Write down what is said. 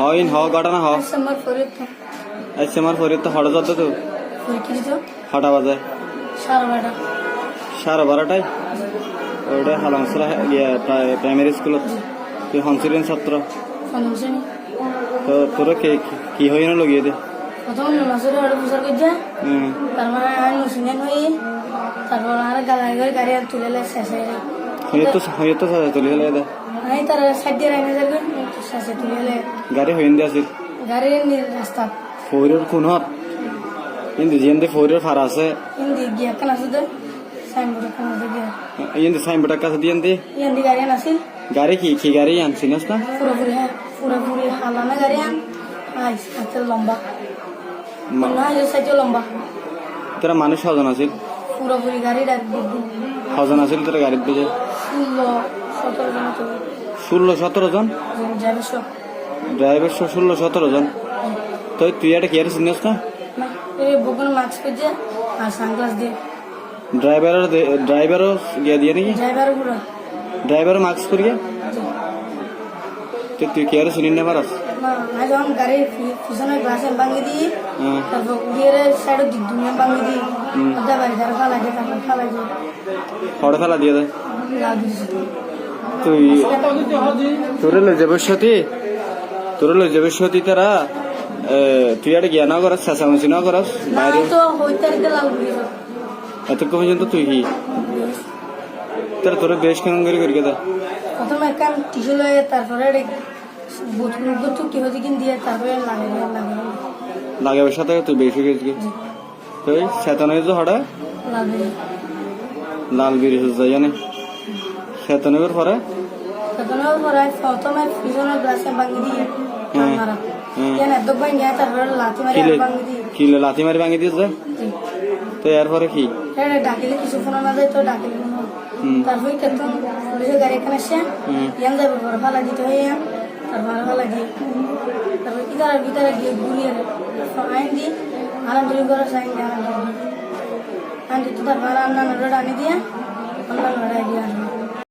হইন হ ঘটনা হ আমার ফরিদ তো আচ্ছা আমার ফরিদ তো হঠাৎ যাতে তো হঠা বাজে। সাড়ে বারোটায় ওটা হালামসলা ইয়ে প্রাইমারি স্কুলত। তুই হনসিলেন ছাত্র তো তোরা কে কি হই না লগিয়ে দে প্রথম নসরে আড়ে বছর করছে হুম। আর নসিনেন তারপর আর গালায় করে গাড়ি তুলে লে শেষে হইয়ে তো সাজা তুলি হলে দে আমি তার সাইড দিয়ে রাখে যাবে। শেষে তুলে লে গাড়ি হইন দিয়ে আসিল গাড়ির নি- রাস্তা। ফৌরের খুনত কিন্তু জিয়ান ফৌরের ফার আছে। হিন্দি গিয়া কেন আছে তো? সাইনবোর্ড কেন আছে গিয়া। ইয়েন সাইনবোর্ডের কাছে দিয়েন দি হিন্দি গাড়ি আনাছিল গাড়ি কি কি গাড়ি আনছিনস না পুরোপুরি হ্যাঁ পুরোপুরি হালানা গাড়ি আন। আইস লম্বা। মনে হয় লম্বা। তোরা মানুষ হজন আছিল। পুরোপুরি গাড়ি ডাক হজন আছিল তোরা গাড়িত বুঝে ষোলো সতেরো জন? ড্রাইভার সহ ষোলো সতেরো জন? তো তুই একটা কি আর চিনিস না ড্রাইভার ড্রাইভারও গিয়ে দিয়ে নাকি? ড্রাইভার মাস্ক করিয়ে তো তুই কি আর চিনি না পারস যখন গাড়ির পিছনে গ্লাসে ভাঙি দিই হ্যাঁ। তারপর উড়িয়ে সাইডে দুনিয়া ভাঙি দিই। বাড়ি ধারে দিয়ে তারপর দিয়ে। হড়ে ফেলা দিয়ে দেয় তুই তোরে লই যাবে সতী। তোরে লই যাবে সতী তারা। তুই একটা জ্ঞান করস চেঁচামেচি না করস বাইরে। আমি তো হইতে দিতে লাভ দিয়েছি এতক্ষণ পর্যন্ত তুই কি? তারা তোরে বেশ কেমন করে করি দে। প্রথমে একখান টিসু লয়ে তারপরে বোতল কি হচ্ছে কিন দিয়ে তারপরে লাগে লাগে লাগাবার সাথে তুই বেশি গেছি তুই চেতন হয়েছে হঠাৎ লাল বিড়ি হচ্ছে জানি। চেতন পরে তখন পরে প্রথমে পিছনে গ্লাসে ভাঙি দিয়ে। মারা। ইয়ান এত ভাঙি তারপরে লাথি মারি ভাঙি দিয়ে কিলে লাথি মারি ভাঙি দিয়েছে তো এরপরে কি এটা ডাকিলে কিছু ফোন না যায় তো ডাকিলে। তারপরে কেতন পুলিশের গাড়ি এখানে হুম। ইয়ান যাবে পরে ফালা দিতে হয় ইয়ান তারপর ফালা দিয়ে তারপর ইদার ভিতরে গিয়ে ঘুরিয়ে আইন দি আনাম দুই করে সাইন দিয়ে আনাম আইন দিতে তারপর আন্না নড়ে আনি দিয়ে আন্না নড়ে আনবে